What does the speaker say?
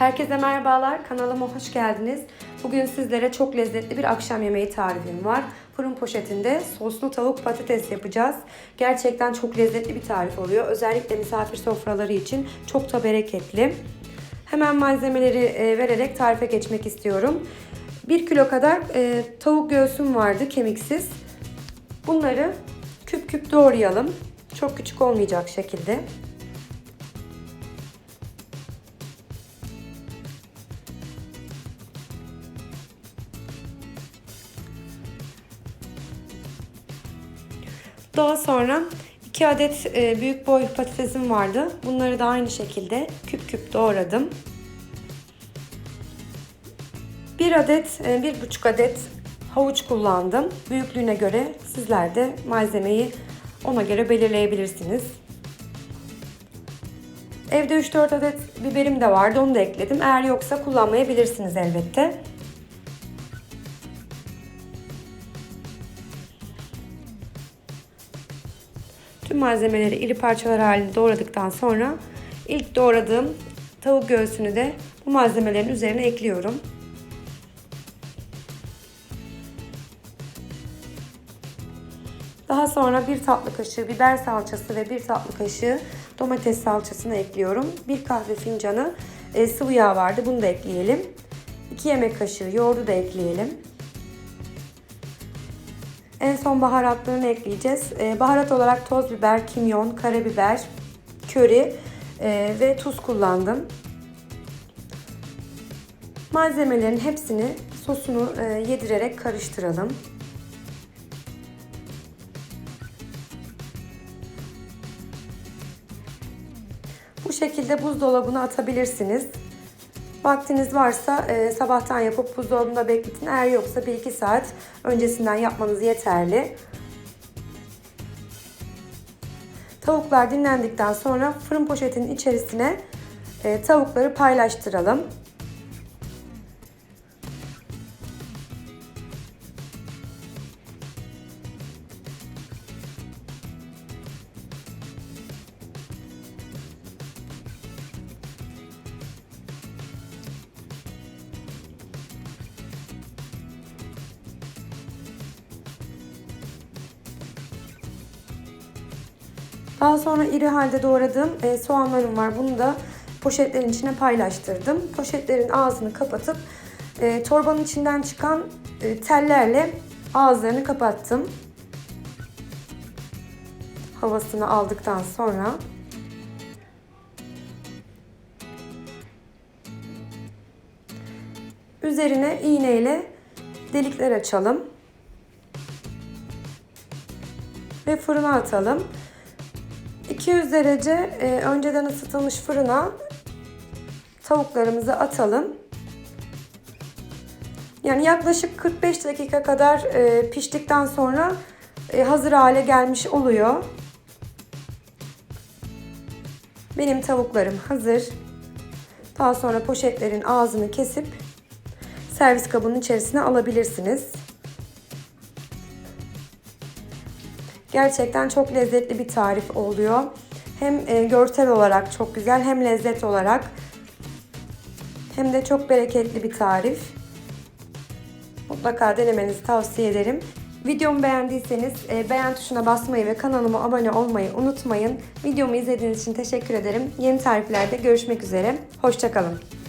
Herkese merhabalar, kanalıma hoş geldiniz. Bugün sizlere çok lezzetli bir akşam yemeği tarifim var. Fırın poşetinde soslu tavuk patates yapacağız. Gerçekten çok lezzetli bir tarif oluyor. Özellikle misafir sofraları için çok da bereketli. Hemen malzemeleri e, vererek tarife geçmek istiyorum. 1 kilo kadar e, tavuk göğsüm vardı kemiksiz. Bunları küp küp doğrayalım. Çok küçük olmayacak şekilde. Daha sonra 2 adet e, büyük boy patatesim vardı. Bunları da aynı şekilde küp küp doğradım. 1 adet, 1,5 adet havuç kullandım. Büyüklüğüne göre sizler de malzemeyi ona göre belirleyebilirsiniz. Evde 3-4 adet biberim de vardı. Onu da ekledim. Eğer yoksa kullanmayabilirsiniz elbette. Tüm malzemeleri iri parçalar halinde doğradıktan sonra ilk doğradığım tavuk göğsünü de bu malzemelerin üzerine ekliyorum. Daha sonra bir tatlı kaşığı biber salçası ve bir tatlı kaşığı domates salçasını ekliyorum. Bir kahve fincanı e, sıvı yağ vardı. Bunu da ekleyelim. 2 yemek kaşığı yoğurdu da ekleyelim. En son baharatlarını ekleyeceğiz. E, baharat olarak toz biber, kimyon, karabiber, köri e, ve tuz kullandım. Malzemelerin hepsini sosunu e, yedirerek karıştıralım. Bu şekilde buzdolabına atabilirsiniz. Vaktiniz varsa e, sabahtan yapıp buzdolabında bekletin. Eğer yoksa 1-2 saat öncesinden yapmanız yeterli. Tavuklar dinlendikten sonra fırın poşetinin içerisine e, tavukları paylaştıralım. Daha sonra iri halde doğradığım e, soğanlarım var. Bunu da poşetlerin içine paylaştırdım. Poşetlerin ağzını kapatıp e, torbanın içinden çıkan e, tellerle ağızlarını kapattım. Havasını aldıktan sonra üzerine iğneyle delikler açalım ve fırına atalım. 200 derece e, önceden ısıtılmış fırına tavuklarımızı atalım. Yani yaklaşık 45 dakika kadar e, piştikten sonra e, hazır hale gelmiş oluyor. Benim tavuklarım hazır. Daha sonra poşetlerin ağzını kesip servis kabının içerisine alabilirsiniz. Gerçekten çok lezzetli bir tarif oluyor. Hem e, görsel olarak çok güzel hem lezzet olarak hem de çok bereketli bir tarif. Mutlaka denemenizi tavsiye ederim. Videomu beğendiyseniz e, beğen tuşuna basmayı ve kanalıma abone olmayı unutmayın. Videomu izlediğiniz için teşekkür ederim. Yeni tariflerde görüşmek üzere. Hoşçakalın.